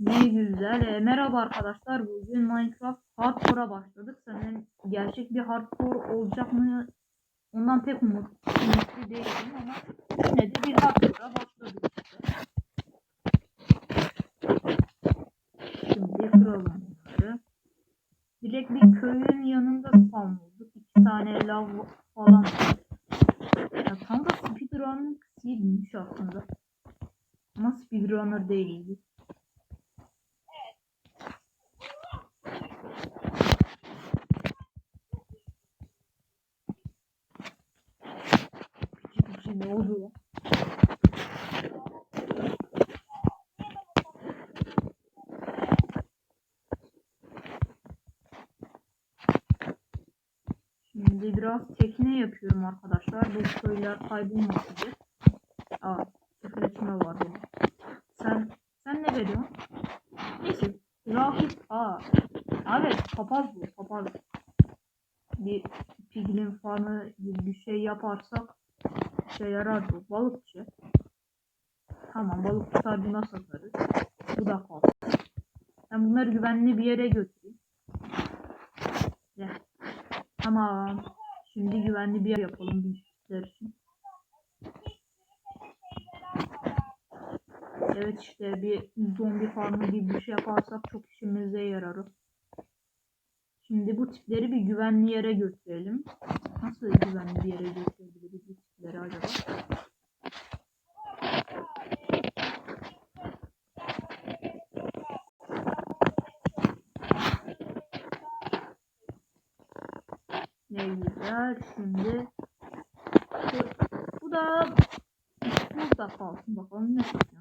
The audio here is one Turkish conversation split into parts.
Ne güzel. E, merhaba arkadaşlar. Bugün Minecraft Hardcore'a başladık. Sanırım gerçek bir hardcore olacak mı? Ondan pek umut, umutlu değilim ama yine de bir hardcore'a başladık. Şimdi kıralım bunları. Direkt bir köyün yanında spawn olduk. İki tane lav falan. Ya tam da speedrun değilmiş aslında. Ama speedrunner değildi. Küçük bir şey Şimdi biraz tekne yapıyorum arkadaşlar. Bu köyler kaybolmasın diye. Aa, sıfırlaşma var burada. Sen, sen ne veriyorsun? Neyse. Rakip, aa. Evet, papaz bu, papaz. Bir piglin farmı gibi bir şey yaparsak işe yarar bu. Balıkçı. Tamam, balık tutar buna satarız. Bu da kalsın. Ben bunları güvenli bir yere götüreyim. Gel. Tamam. Şimdi güvenli bir yer yapalım bizler için. Evet işte bir zombi farmı gibi bir şey yaparsak çok işimize yarar. Şimdi bu tipleri bir güvenli yere götürelim. Nasıl güvenli bir yere götürebiliriz bu tipleri acaba? Ne güzel. Şimdi bu, bu da burada kalsın bakalım ne çıkacak.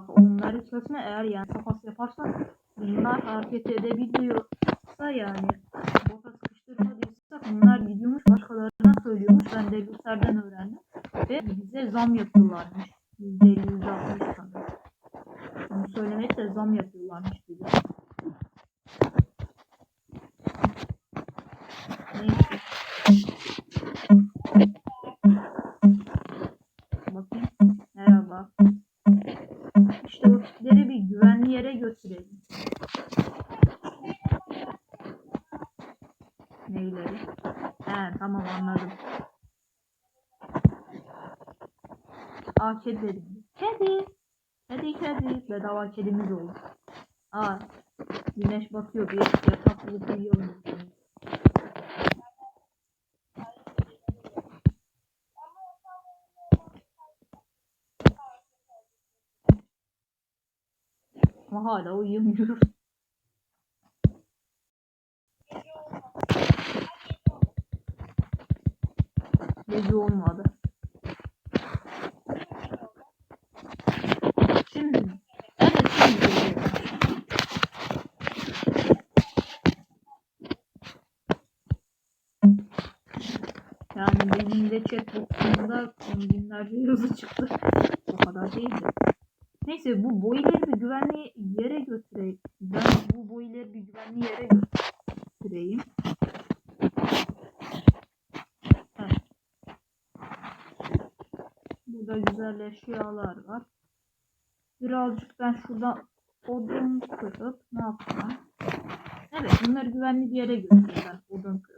Bak onları çözme eğer yani kafası yaparsan bunlar hareket edebiliyorsa yani bota sıkıştırmadıysak bunlar gidiyormuş başkalarına söylüyormuş. Ben de Lucer'den öğrendim ve bize zam yapıyorlarmış Neyleri? He tamam anladım. Aa kedi dedim. Kedi. Kedi kedi. Bedava kedimiz oldu. Aa güneş batıyor bir yatak bulup uyuyalım. Ama hala uyuyamıyoruz. Gece olmadı. Şimdi mi? Evet şimdi geliyor. Yani benim de chatbox'umda on binlerce yazı çıktı. O kadar değildi. Neyse bu boileri bir güvenli yere götüreyim. Ben bu boileri bir güvenli yere götüreyim. Evet. Burada güzel eşyalar var. Birazcık ben şuradan odun kırıp ne yapacağım? Evet bunları güvenli bir yere götüreyim ben odun kırıp.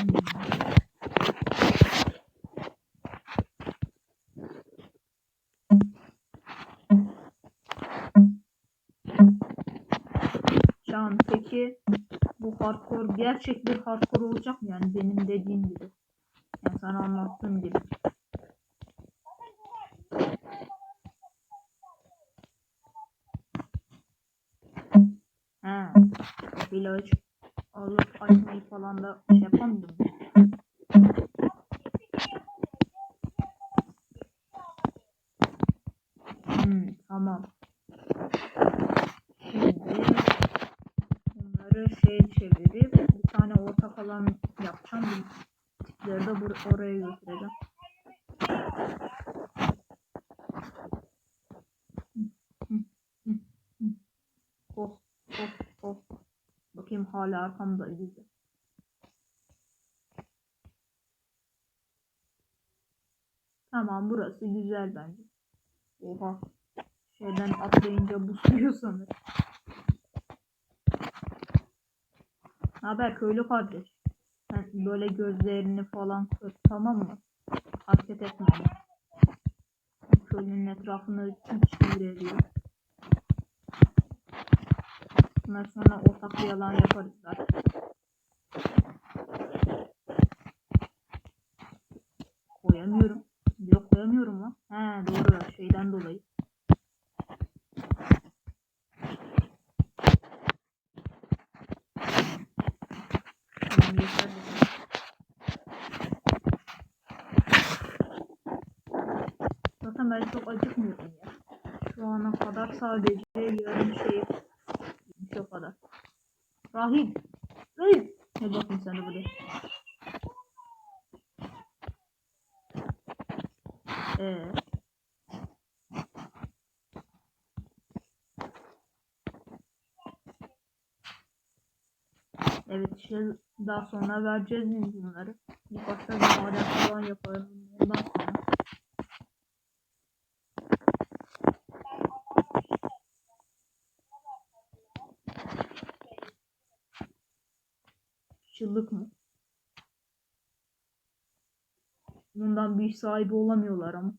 Can peki bu hardcore gerçek bir hardcore olacak mı yani benim dediğim gibi? Yani sana anlattığım gibi. Ha, village açmayı falan da şey yapamıyor mu? Hmm, tamam. Şimdi bunları şey çevirip bir tane ortak alan yapacağım. Tipleri de oraya götüreceğim. Hı, hı, hı, hı. Oh, oh, oh. Bakayım hala arkamda güzel. Tamam burası güzel bence. Oha. Şeyden atlayınca bu suyu sanır. Haber köylü kardeş. Sen böyle gözlerini falan kır tamam mı? Hareket etme. Köylünün etrafını hiç çeviriyor. Bunlar sonra ortak bir yalan yaparız. Koyamıyorum. Yok koyamıyorum lan. He doğru şeyden dolayı. Tamam yeter. Zaten ben çok acıkmıyorum ya. Şu ana kadar sadece yarım şey yemiş o kadar. Rahip. Rahip. Ne bakayım sen de buraya. Ee, evet işte daha sonra vereceğiz biz bunları. Bir başta bir maden falan yaparım. Ondan sonra. Çıllık mı? Bundan bir sahibi olamıyorlar ama.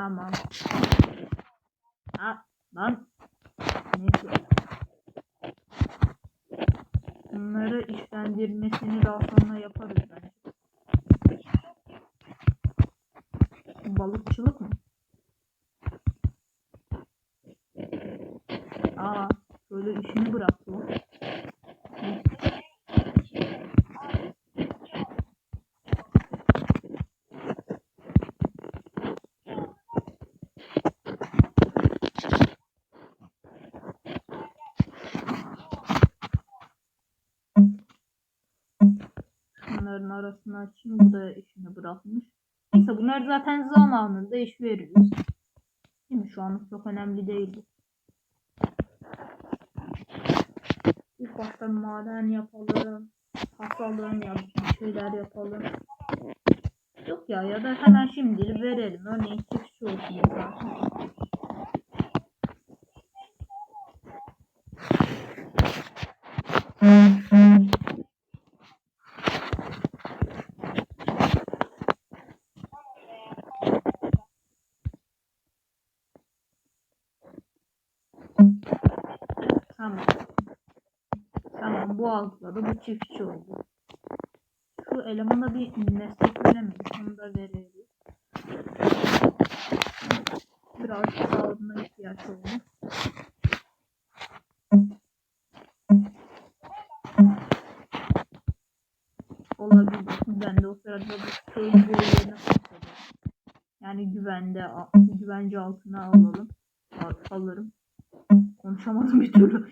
Tamam. Ha, lan. Neyse. Bunları işlendirmesini daha sonra yaparız bence. Balıkçılık mı? Aa, böyle işini bıraktı o. Açayım. Bu da işini bırakmış. Neyse bunlar zaten zamanında iş veririz. Değil mi? Şu an çok önemli değil. İlk başta maden yapalım. Hasalım ya bir şeyler yapalım. Yok ya ya da hemen şimdi verelim. Örneğin çiftçi olsun zaten. Bir meslek veremedik. Onu da veririz. Birazcık sağlığına ihtiyaç oldu. Olabilir. Ben de o sırada bu köyün boylarını kontrol Yani güvende, güvence altına alalım. Al- Alırım. Konuşamadım bir türlü.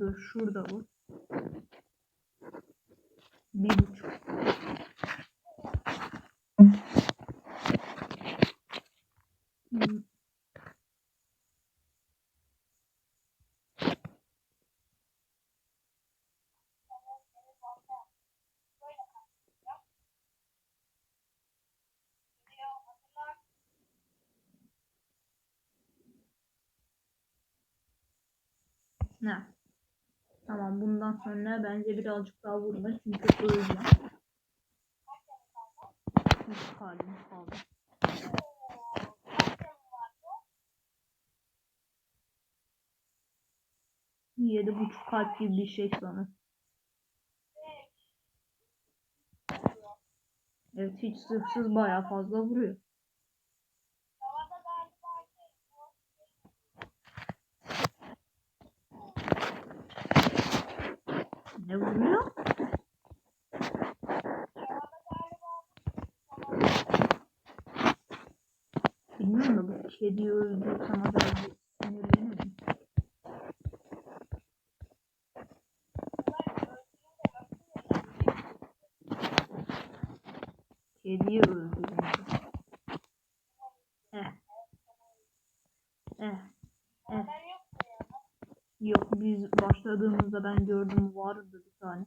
Dur şurada mı? Bir buçuk. Hmm. Tamam bundan sonra bence birazcık daha vurma çünkü öleceğim. Üç kalbim kaldı. Yedi buçuk kalp gibi bir şey sana. Evet hiç sırfsız bayağı fazla vuruyor. Ne vuruyor? Bilmiyorum da bu kediyi öldürsem acaba bir sinirlenir mi? Kediyi öldürünce. Eh. Eh. Eh. Yok biz başladığımızda ben gördüm vardı bir tane.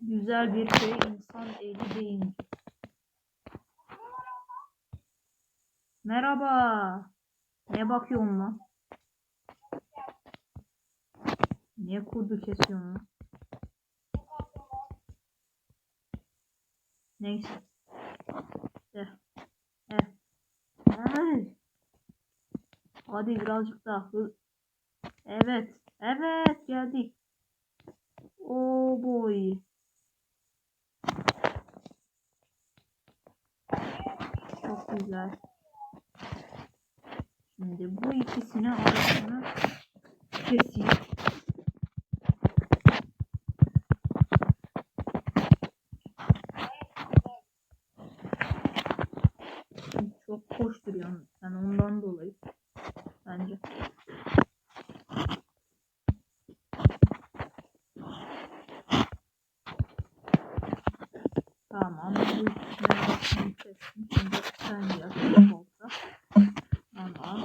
Güzel bir şey insan eli deyince. Merhaba. Ne bakıyorsun lan? Niye kurdu kesiyorsun lan? Neyse. De. Eh. Ay. Hadi birazcık daha hız. Evet. Evet geldik. Oh boy. Çok güzel. Şimdi bu ikisini arasını keseyim. Çok koşturuyorsun sen ondan dolayı. Bence. Tamam. Bu ikisini arasını kestim. Şimdi sen yap. Olsa. Tamam.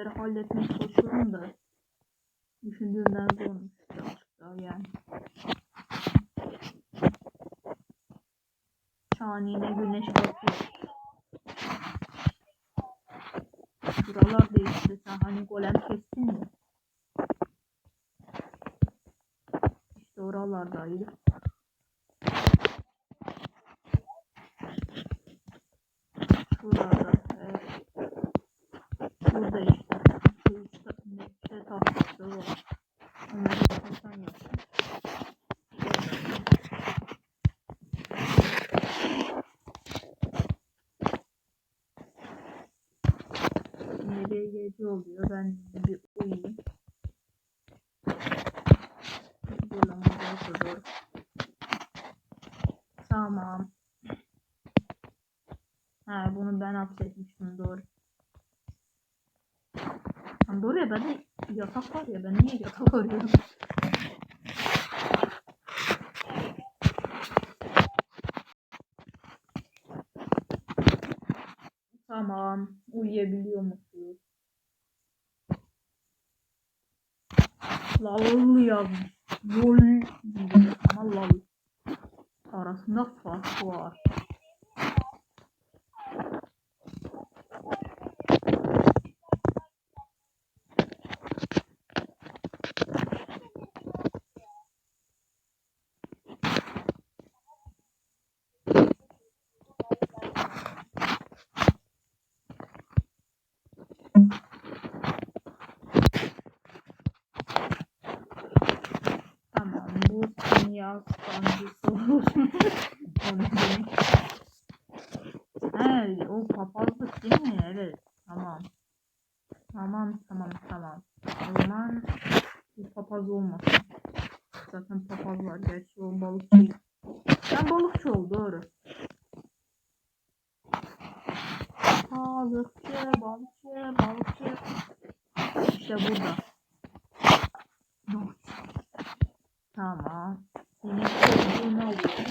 Tipleri halletmeye çalışıyorum da düşündüğümden zormuş yani. Şanine güneş batıyor. Buralar değişti. Sen hani golem kestin ya. İşte oralardaydı. Şuralarda. Evet. Burada işte. Şu işte ne şey tahtası var. Onları yaparsan yapsın. Şimdi bir gece oluyor. Ben bir uyuyayım. Buradan buraya doğru. Tamam. Ha ben hapsetmiştim doğru. Lan doğru ya bende yatak var ya ben niye yatak arıyorum? Tamam. Uyuyabiliyor musunuz? Lal yazmış. Gibi ama lal. Arasında fark var. Tamam bu kimya sancısı olsun. Onu o papazlık değil mi? Evet. Tamam. Tamam tamam tamam. O zaman bu papaz olmasın. Zaten papaz var. Gerçi o balık değil. Ben balıkçı ol doğru. Balıkçı, balıkçı, balıkçı. İşte burada. Yok. Tamam. Senin çocuğunu alıyorum.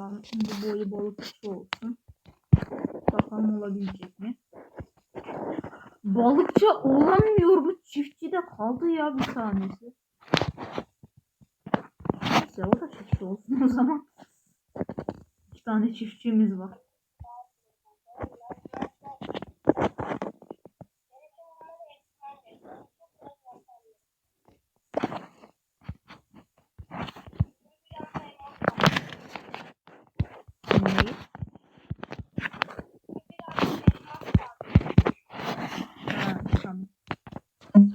Tamam. Şimdi boyu balıkçı olsun. Bakalım olabilecek mi? Balıkçı olamıyor bu çiftçide kaldı ya bir tanesi. Neyse o da çiftçi olsun o zaman. İki tane çiftçimiz var. Neyi? Ha, tamam. Hmm.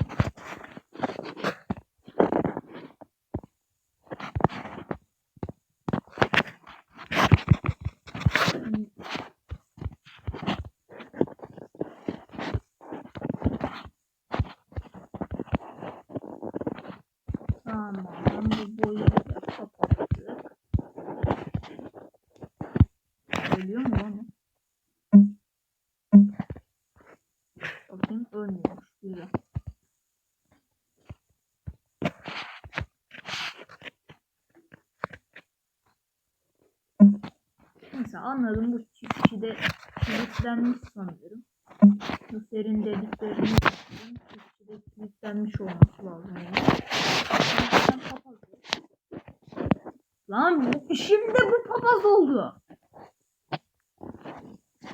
Tamam, bu boyu da kapattık. Ölüyor mu lan? o? Bakayım ölmüyormuş. Güzel. Neyse anladım bu çiftçide kilitlenmiş sanıyorum. Serin dediklerini yaptım. Çiftçide kilitlenmiş olması lazım yani. Lan bu- şimdi bu papaz oldu.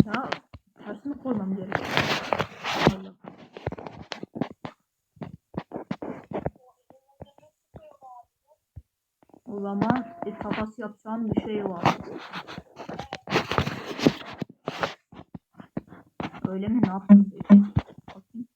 Ya karşısına koymam gerekiyor. Allah. O zaman bir takas yapacağım bir şey var. Öyle mi? Ne? Bakayım.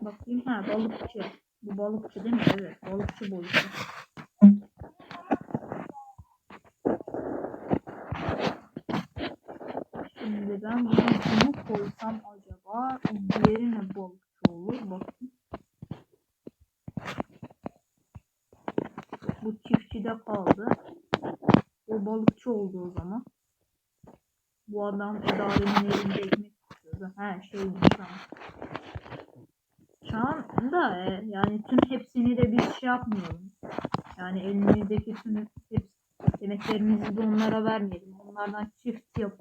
Bakayım ha balıkçı. Bu balıkçı değil mi? Evet balıkçı boyutu. Şimdi ben bunu bunu koysam acaba diğerine balıkçı olur. Bakayım. Bu çiftçide kaldı. O balıkçı oldu o zaman. Bu adam Eda'nın elinde ekmek tutuyordu. He şeymiş tamam. Çağan da e, yani tüm hepsini de biz şey yapmayalım. Yani elimizdeki tüm hep, yemeklerimizi de onlara vermeyelim. Onlardan çift yap,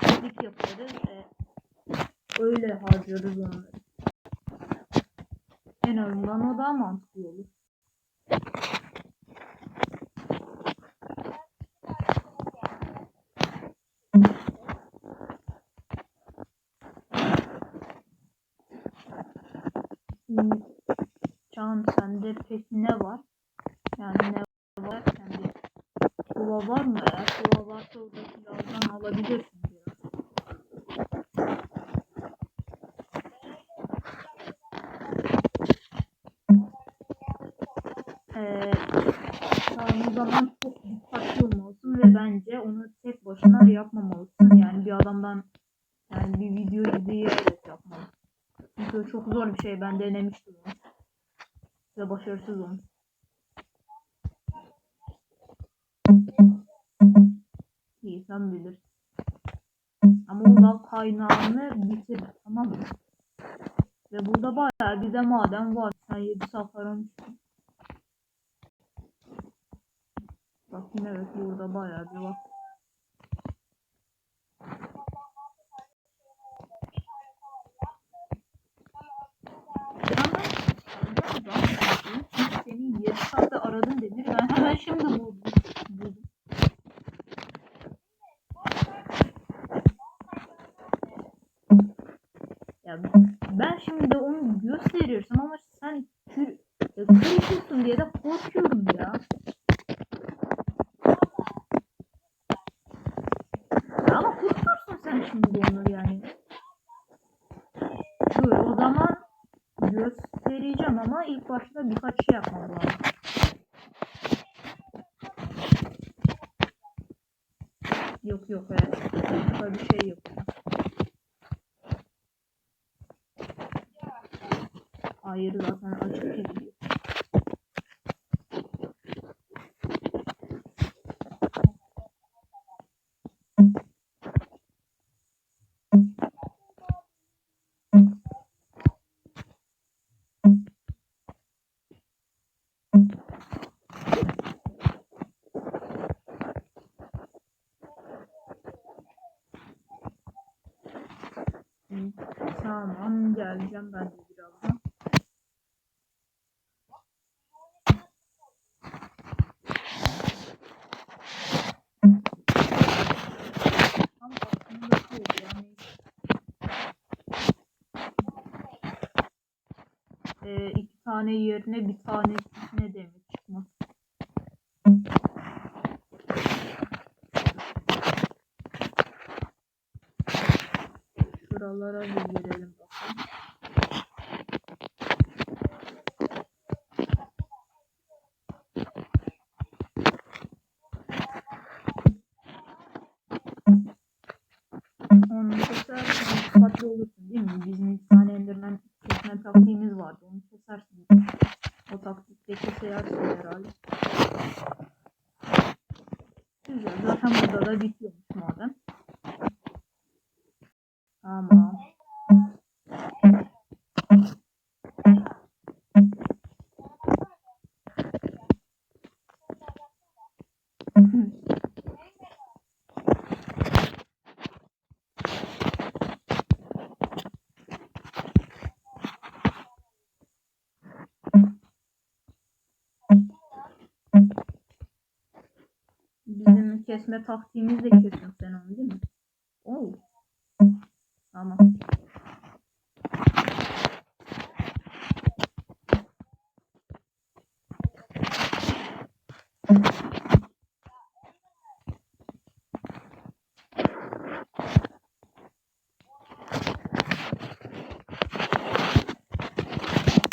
çiftlik yaparız. E, öyle harcarız onları. En azından o daha mantıklı olur. Can sende peki ne var? Yani ne zaman çok dikkatli olmalısın ve bence onu tek başına yapmamalısın. Yani bir adamdan yani bir video izleyerek yapmalısın. Çünkü çok zor bir şey. Ben denemiştim onu. Ve başarısız olmuş. İyi sen bilirsin. Ama o kaynağını bitir. Tamam mı? Ve burada bayağı bir de maden var. Sen 7 saat aramışsın. Bakayım evet burada bayağı bir var. Seni 7 saatte aradım Demir. Ben hemen şimdi buldum. buldum. Ya ben şimdi onu gösteriyorsam ama sen kür, e, kırışırsın diye de korkuyorum ya. Ya Ama kurtursun sen şimdi onu yani. yapacağım ama ilk başta birkaç şey yapmam lazım. Yok yok evet. Başka bir şey yok. Hayır zaten açık ediliyor. Tamam geleceğim ben de birazdan. Ee, iki tane yerine bir tanesine Şuralara bir girelim bakalım. Onu kesersen dikkatli olursun değil mi? Bizim bir tane enderman kesme taktiğimiz vardı. Onu kesersin. O taktikte kesersin herhalde. Güzel. Zaten burada da bitiyormuş madem. Tamam. Bizim kesme taktiğimizle kesiyorsun sen onu değil mi? Oo. Tamam.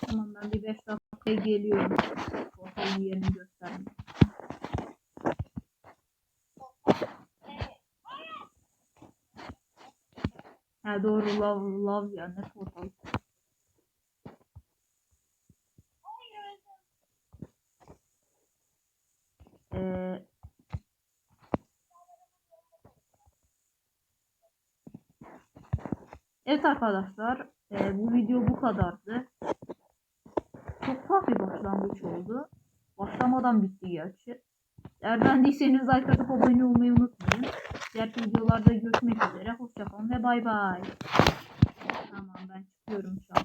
Tamam ben bir 5 dakikaya geliyorum. Ortalığın yerini göstermeye. Doğru love love ya ne portal. Ee, evet arkadaşlar e, bu video bu kadardı. Çok tuhaf bir başlangıç oldu. Başlamadan bitti gerçi. Eğer beğendiyseniz like atıp abone olmayı unutmayın. Diğer videolarda görüşmek üzere. Hoşçakalın ve bay bay. Tamam ben çıkıyorum şu an.